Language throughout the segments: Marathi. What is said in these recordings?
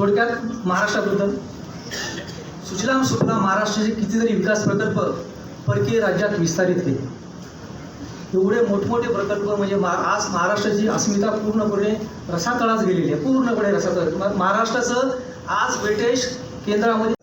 थोडक्यात महाराष्ट्राबद्दल सुजलाम सुफलाम महाराष्ट्राचे कितीतरी विकास प्रकल्प परकीय राज्यात विस्तारित केले. एवढे मोठमोठे प्रकल्प म्हणजे मा आज महाराष्ट्राची अस्मिता पूर्णपणे रसातळास गेलेली आहे. पूर्णपणे रसातळ महाराष्ट्राचं आज ब्रिटिश केंद्रामध्ये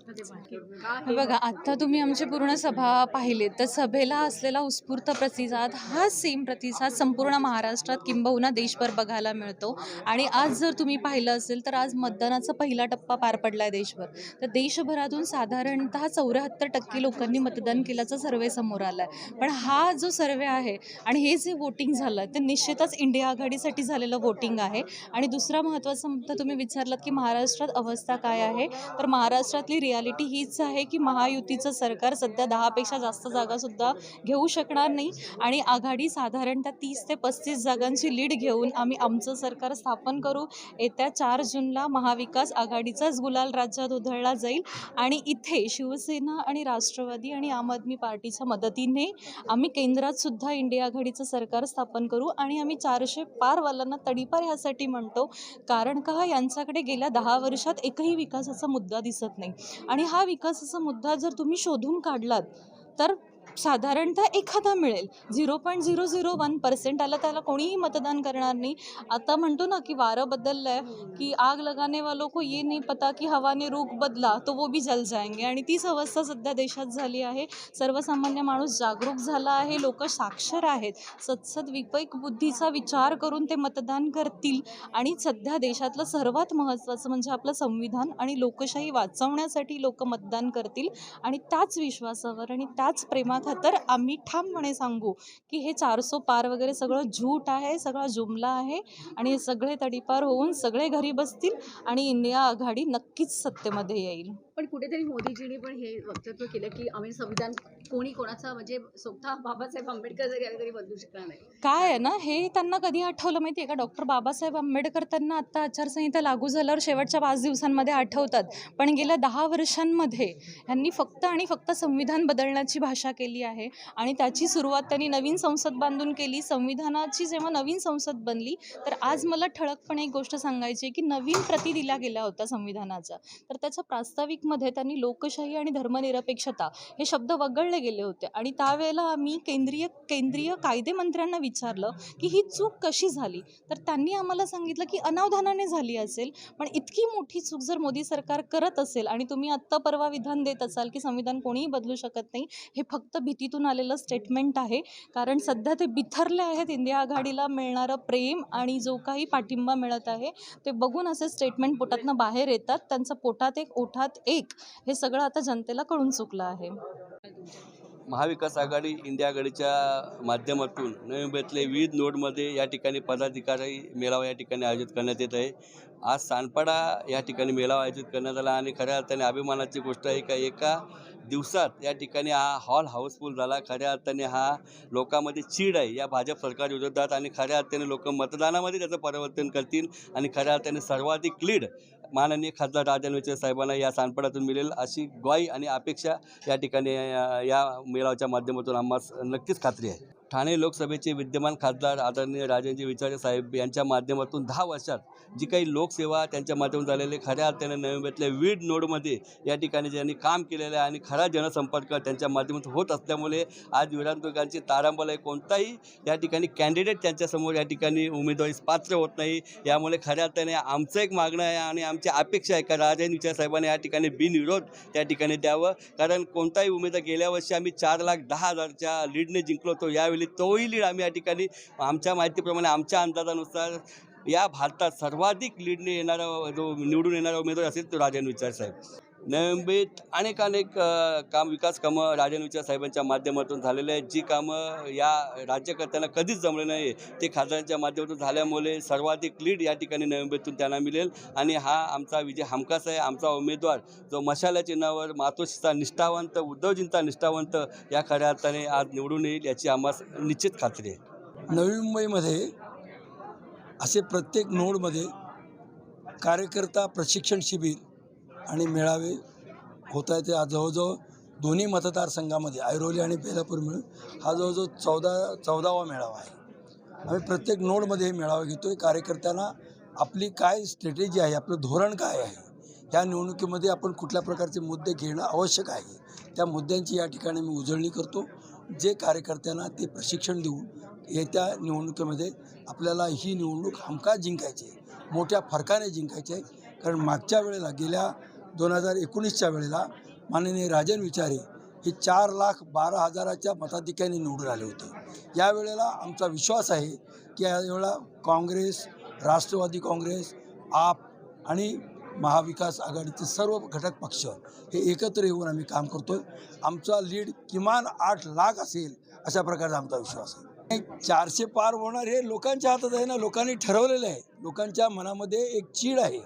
बघा आत्ता तुम्ही आमची पूर्ण सभा पाहिली तर सभेला असलेला उत्स्फूर्त प्रतिसाद हा सेम प्रतिसाद संपूर्ण महाराष्ट्रात किंबहुना देशभर बघायला मिळतो. आणि आज जर तुम्ही पाहिलं असेल तर आज मतदानाचा पहिला टप्पा पार पडला आहे देशभर. तर देशभरातून साधारणतः चौऱ्याहत्तर टक्के लोकांनी मतदान केल्याचा सर्वे समोर आला आहे पण हा जो सर्वे आहे आणि हे जे वोटिंग झालं ते निश्चितच इंडिया आघाडीसाठी झालेलं वोटिंग आहे. आणि दुसरा महत्त्वाचा मुद्दा तुम्ही विचारलात की महाराष्ट्रात अवस्था काय आहे? तर महाराष्ट्रातली रियालिटी हीच आहे की महायुतीचं सरकार सध्या दहापेक्षा जास्त जागासुद्धा घेऊ शकणार नाही आणि आघाडी साधारणतः तीस ते पस्तीस जागांची लीड घेऊन आम्ही आमचं सरकार स्थापन करू. येत्या चार जूनला महाविकास आघाडीचाच गुलाल राज्यात उधळला जाईल आणि इथे शिवसेना आणि राष्ट्रवादी आणि आम आदमी पार्टीच्या मदतीने आम्ही केंद्रात सुद्धा इंडिया आघाडीचं सरकार स्थापन करू आणि आम्ही चारशे पारवाल्यांना तडीपार ह्यासाठी म्हणतो. कारण का? यांच्याकडे गेल्या दहा वर्षात एकही विकासाचा मुद्दा दिसत नाही. आणि हा विकास विकासाचा मुद्दा जर तुम्ही शोधून काढलात तर साधारणतः एखादा मिळेल. Zero point zero zero one percent आला त्याला कोणीही मतदान करणार नाही. आता म्हणतो ना की वारं बदललं आहे की आग लगाने वालों को ये नाही पता की हवाने ने बदला तो वो भी जल जाएंगे. आणि तीच अवस्था सध्या देशात झाली आहे. सर्वसामान्य माणूस जागरूक झाला आहे लोक साक्षर आहेत. सत्सद विपैक बुद्धीचा विचार करून ते मतदान करतील. आणि सध्या देशातलं सर्वात महत्त्वाचं म्हणजे आपलं संविधान आणि लोकशाही वाचवण्यासाठी लोक मतदान करतील. आणि त्याच विश्वासावर आणि त्याच तर आम्ही ठामपणे सांगू की हे चारसो पार वगैरे सगळं झूट आहे सगळा जुमला आहे आणि हे सगळे तडीपार होऊन सगळे घरी बसतील आणि इंडिया आघाडी नक्कीच सत्तेमध्ये येईल. पण कुठेतरी मोदीजींनी पण हे वक्तव्य केलं की आम्ही संविधान कोणी कोणाचा म्हणजे स्वतः बाबासाहेब आंबेडकर जर तरी बदलू शकणार नाही. काय आहे ना हे त्यांना कधी आठवलं माहिती आहे का? डॉक्टर बाबासाहेब आंबेडकर त्यांना आत्ता आचारसंहिता लागू झाल्यावर शेवटच्या पाच दिवसांमध्ये आठवतात. पण गेल्या दहा वर्षांमध्ये यांनी फक्त आणि फक्त संविधान बदलण्याची भाषा केली आहे आणि त्याची सुरुवात त्यांनी नवीन संसद बांधून केली. संविधानाची जेव्हा नवीन संसद बनली तर आज मला ठळकपणे एक गोष्ट सांगायची आहे की नवीन प्रती दिला गेला होता संविधानाचा तर त्याचा प्रास्ताविक मध्ये त्यांनी लोकशाही आणि धर्मनिरपेक्षता हे शब्द वगळले गेले होते. आणि त्यावेळेला आम्ही केंद्रीय केंद्रीय कायदेमंत्र्यांना विचारलं की ही चूक कशी झाली? तर त्यांनी आम्हाला सांगितलं की अनावधानाने झाली असेल पण इतकी मोठी चूक जर मोदी सरकार करत असेल आणि तुम्ही आत्ता परवा विधान देत असाल की संविधान कोणीही बदलू शकत नाही हे फक्त भीतीतून आलेलं स्टेटमेंट आहे. कारण सध्या ते बिथरले आहेत. इंडिया आघाडीला मिळणारं प्रेम आणि जो काही पाठिंबा मिळत आहे ते बघून असे स्टेटमेंट पोटातनं बाहेर येतात. त्यांचं पोटात एक ओठात एक हे सगळं आता जनतेला कळून चुकलं आहे. महाविकास आघाडी इंडिया आघाडीच्या माध्यमातून नवी मुंबईतले विविध नोडमध्ये या ठिकाणी पदाधिकारी मेळावा या ठिकाणी आयोजित करण्यात येत आहे. आज सानपाडा या ठिकाणी मेळावा आयोजित करण्यात आला आणि खऱ्या अर्थाने अभिमानाची गोष्ट आहे का एका दिवसात या ठिकाणी हा हॉल हाऊसफुल झाला. खऱ्या अर्थाने हा लोकांमध्ये चीड आहे. या भाजप सरकार विरोधात आणि खऱ्या अर्थाने लोक मतदानामध्ये त्याचं परिवर्तन करतील आणि खऱ्या अर्थाने सर्वाधिक लीड माननीय खासदार राजन विचे साहेबांना या सानपडातून मिळेल अशी ग्वाही आणि अपेक्षा या ठिकाणी या मेळाव्याच्या माध्यमातून आम्हाला नक्कीच खात्री आहे. ठाणे लोकसभेचे विद्यमान खासदार आदरणीय राजेंद्र विचारे साहेब यांच्या माध्यमातून दहा वर्षात जी काही लोकसेवा त्यांच्या माध्यमातून झालेली खऱ्या अर्थाने नवी वीड नोडमध्ये या ठिकाणी ज्यांनी काम केलेलं आहे आणि खरा जनसंपर्क त्यांच्या माध्यमातून होत असल्यामुळे आज विधानसभेची तारांबळ आहे. कोणताही या ठिकाणी कॅन्डिडेट त्यांच्यासमोर या ठिकाणी उमेदवारीस पात्र होत नाही. यामुळे खऱ्या अर्थाने आमचं एक मागणं आहे आणि आमची अपेक्षा आहे का राजेंद्र विचार साहेबांनी या ठिकाणी बिनविरोध त्या ठिकाणी द्यावं? कारण कोणताही उमेदवार गेल्या वर्षी आम्ही चार लाख दहा हजारच्या लीडने जिंकलो होतो. यावेळी तोही लीड आम्ही या ठिकाणी. आमच्या माहितीप्रमाणे आमच्या अंदाजानुसार या भारतात सर्वाधिक लीडने येणारा जो निवडून येणारा उमेदवार असेल तो राजन विचार साहेब. नवी अनेक अनेक काम विकास कामं राजन विचार साहेबांच्या माध्यमातून झालेले आहेत. जी कामं या राज्यकर्त्यांना कधीच जमले नाही ते खासदारांच्या माध्यमातून झाल्यामुळे सर्वाधिक लीड या ठिकाणी नवी त्यांना मिळेल. आणि हा आमचा विजय हमखास आहे. आमचा उमेदवार जो मशाल्या चिन्हावर मातोश्रीचा निष्ठावंत उद्धवजींचा निष्ठावंत या खऱ्या अर्थाने आज निवडून येईल याची आम्हाला निश्चित खात्री आहे. नवी मुंबईमध्ये असे प्रत्येक नोडमध्ये कार्यकर्ता प्रशिक्षण शिबिर आणि मेळावे होत आहेत. आज जवळजवळ दोन्ही मतदारसंघामध्ये ऐरोली आणि बेलापूर मिळून हा जवळजवळ चौदा चौदावा मेळावा आहे. आम्ही प्रत्येक नोडमध्ये हे मेळावा घेतो आहे कार्यकर्त्यांना आपली काय स्ट्रॅटेजी आहे आपलं धोरण काय आहे या निवडणुकीमध्ये आपण कुठल्या प्रकारचे मुद्दे घेणं आवश्यक आहे त्या मुद्द्यांची या ठिकाणी मी उजळणी करतो. जे कार्यकर्त्यांना ते प्रशिक्षण देऊन येत्या निवडणुकीमध्ये आपल्याला ही निवडणूक हमखास जिंकायची आहे मोठ्या फरकाने जिंकायची आहे. कारण मागच्या वेळेला गेल्या दोन हजार एकोणीसच्या वेळेला माननीय राजन विचारे हे चार लाख बारा हजाराच्या मताधिक्याने निवडून आले होते. यावेळेला आमचा विश्वास आहे की यावेळेला काँग्रेस राष्ट्रवादी काँग्रेस आप आणि महाविकास आघाडीचे सर्व घटक पक्ष हे एकत्र येऊन आम्ही काम करतो आमचा लीड किमान आठ लाख असेल अशा प्रकारचा आमचा विश्वास आहे. चारशे पार होणार हे लोकांच्या हातात आहे ना लोकांनी ठरवलेलं आहे. लोकांच्या मनामध्ये एक चीड आहे.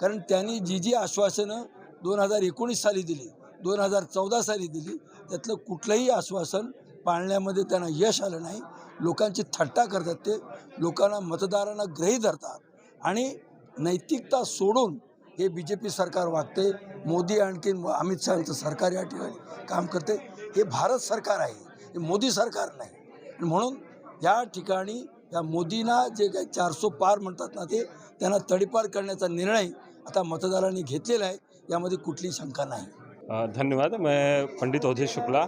कारण त्यांनी जी जी आश्वासनं दोन हजार एकोणीस साली दिली दोन हजार चौदा साली दिली त्यातलं कुठलंही आश्वासन पाळण्यामध्ये त्यांना यश आलं नाही. लोकांची थट्टा करतात ते लोकांना मतदारांना ग्रही धरतात आणि नैतिकता सोडून हे बी जे पी सरकार वागते मोदी आणखीन अमित शहाचं सरकार या ठिकाणी काम करते हे भारत सरकार आहे हे मोदी सरकार नाही. म्हणून या ठिकाणी या मोदींना जे काही चारसो पार म्हणतात ना ते त्यांना तडीपार करण्याचा निर्णय आता मतदारांनी घेतलेला आहे, यामध्ये शंका नाही. धन्यवाद. मैं पंडित अवधेश शुक्ला.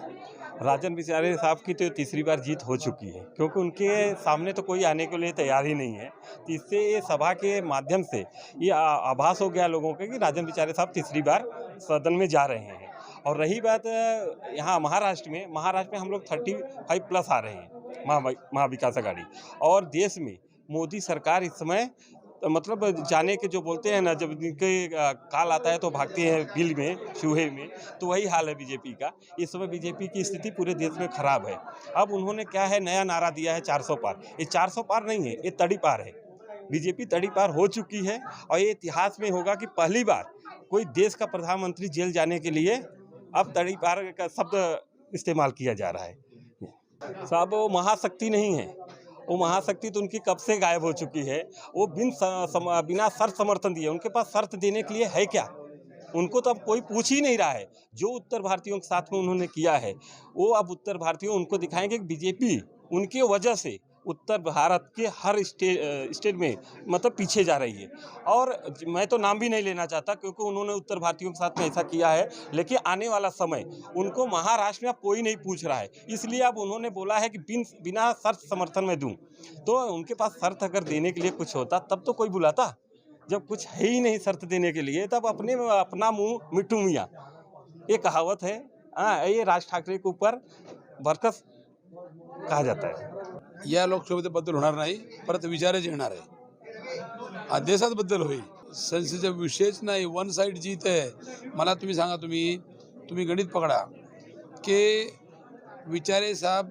राजन बिचारे साहब की तो तीसरी बार जीत हो चुकी है, क्योंकि उनके सामने तो कोई आने के लिए तैयार ही नहीं है। तो इससे ये सभा के माध्यम से ये आभास हो गया लोगों को कि राजन बिचारे साहब तीसरी बार सदन में जा रहे हैं। और रही बात यहाँ महाराष्ट्र में महाराष्ट्र में हम लोग थर्टी फाइव प्लस आ रहे हैं महा महाविकास आघाड़ी। और देश में मोदी सरकार इस समय मतलब जाने के जो बोलते हैं ना, जब इनके काल आता है तो भागते हैं बिल में, चूहे में तो वही हाल है बीजेपी का। इस समय बीजेपी की स्थिति पूरे देश में खराब है। अब उन्होंने क्या है, नया नारा दिया है 400 पार। ये 400 पार नहीं है, ये तड़ी पार है। बीजेपी तड़ी पार हो चुकी है और ये इतिहास में होगा कि पहली बार कोई देश का प्रधानमंत्री जेल जाने के लिए अब तड़ी पार का शब्द इस्तेमाल किया जा रहा है। साहब, वो महाशक्ति नहीं है। वो महाशक्ति तो उनकी कब से गायब हो चुकी है? वो बिन सम, बिना शर्त समर्थन दिए उनके पास शर्त देने के लिए है क्या? उनको तो अब कोई पूछ ही नहीं रहा है। जो उत्तर भारतीयों के साथ में उन्होंने किया है वो अब उत्तर भारतीयों उनको दिखाएँगे कि बीजेपी उनके वजह से उत्तर भारत के हर स्टेट स्टेट में मतलब पीछे जा रही है। और मैं तो नाम भी नहीं लेना चाहता क्योंकि उन्होंने उत्तर भारतीयों के साथ में ऐसा किया है, लेकिन आने वाला समय, उनको महाराष्ट्र में कोई नहीं पूछ रहा है। इसलिए अब उन्होंने बोला है कि बिन, बिना शर्त समर्थन में दूँ। तो उनके पास शर्त अगर देने के लिए कुछ होता, तब तो कोई बुलाता। जब कुछ है ही नहीं शर्त देने के लिए, तब अपने, अपना मुँह मिट्टू मियाँ। ये कहावत है हाँ ये राज ठाकरे के ऊपर बरकस कहा जाता है। या लोकसभेत बदल होणार नाही परत विचारच येणार आहे. हा देशात बद्दल होईल. संसदेचा विषयच नाही वन साईड जीत आहे. मला तुम्ही सांगा तुम्ही तुम्ही गणित पकडा. की विचारे साहेब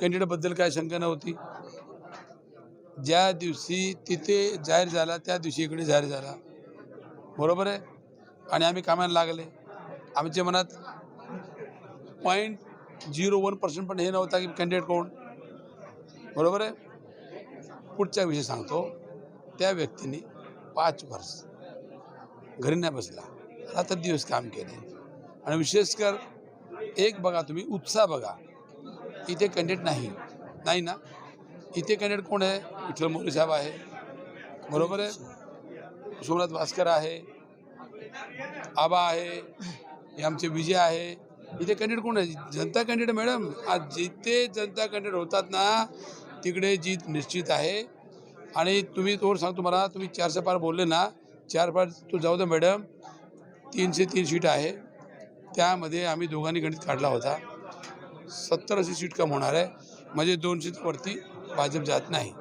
कॅन्डिडेटबद्दल काय शंका नव्हती? ज्या दिवशी तिथे जाहीर झाला त्या दिवशी इकडे जाहीर झाला. बरोबर आहे? आणि आम्ही कामाला लागले. आमच्या मनात पॉईंट झिरो वन पर्सेंट पण हे नव्हता की कॅन्डिडेट कोण? बरोबर आहे? पुढच्या विषय सांगतो त्या व्यक्तीने पाच वर्ष घरी नाही बसला. रात्र दिवस काम केले. आणि विशेषकर एक बघा तुम्ही उत्साह बघा. इथे कॅन्डिडेट नाही. नाही ना? इथे कॅन्डिडेट कोण आहे? विठ्ठल मोरे साहेब आहे. बरोबर आहे? सोमनाथ भास्कर आहे. आबा आहे. हे आमचे विजय आहे. इथे कॅन्डिडेट कोण आहे? जनता कॅन्डिडेट मॅडम. आज जिथे जनता कॅन्डिडेट होतात ना तिकडे जीत निश्चित आहे. आणि तुम्ही तोड सांगतो मला तुम्ही चारशे पार बोलले ना चार पार तो जाऊ दे मॅडम तीनशे तीन सीट आहे. त्यामध्ये आम्ही दोघांनी गणित काढला होता. सत्तर अशी सीट कम होणार आहे. म्हणजे दोनशे वरती भाजप जात नाही.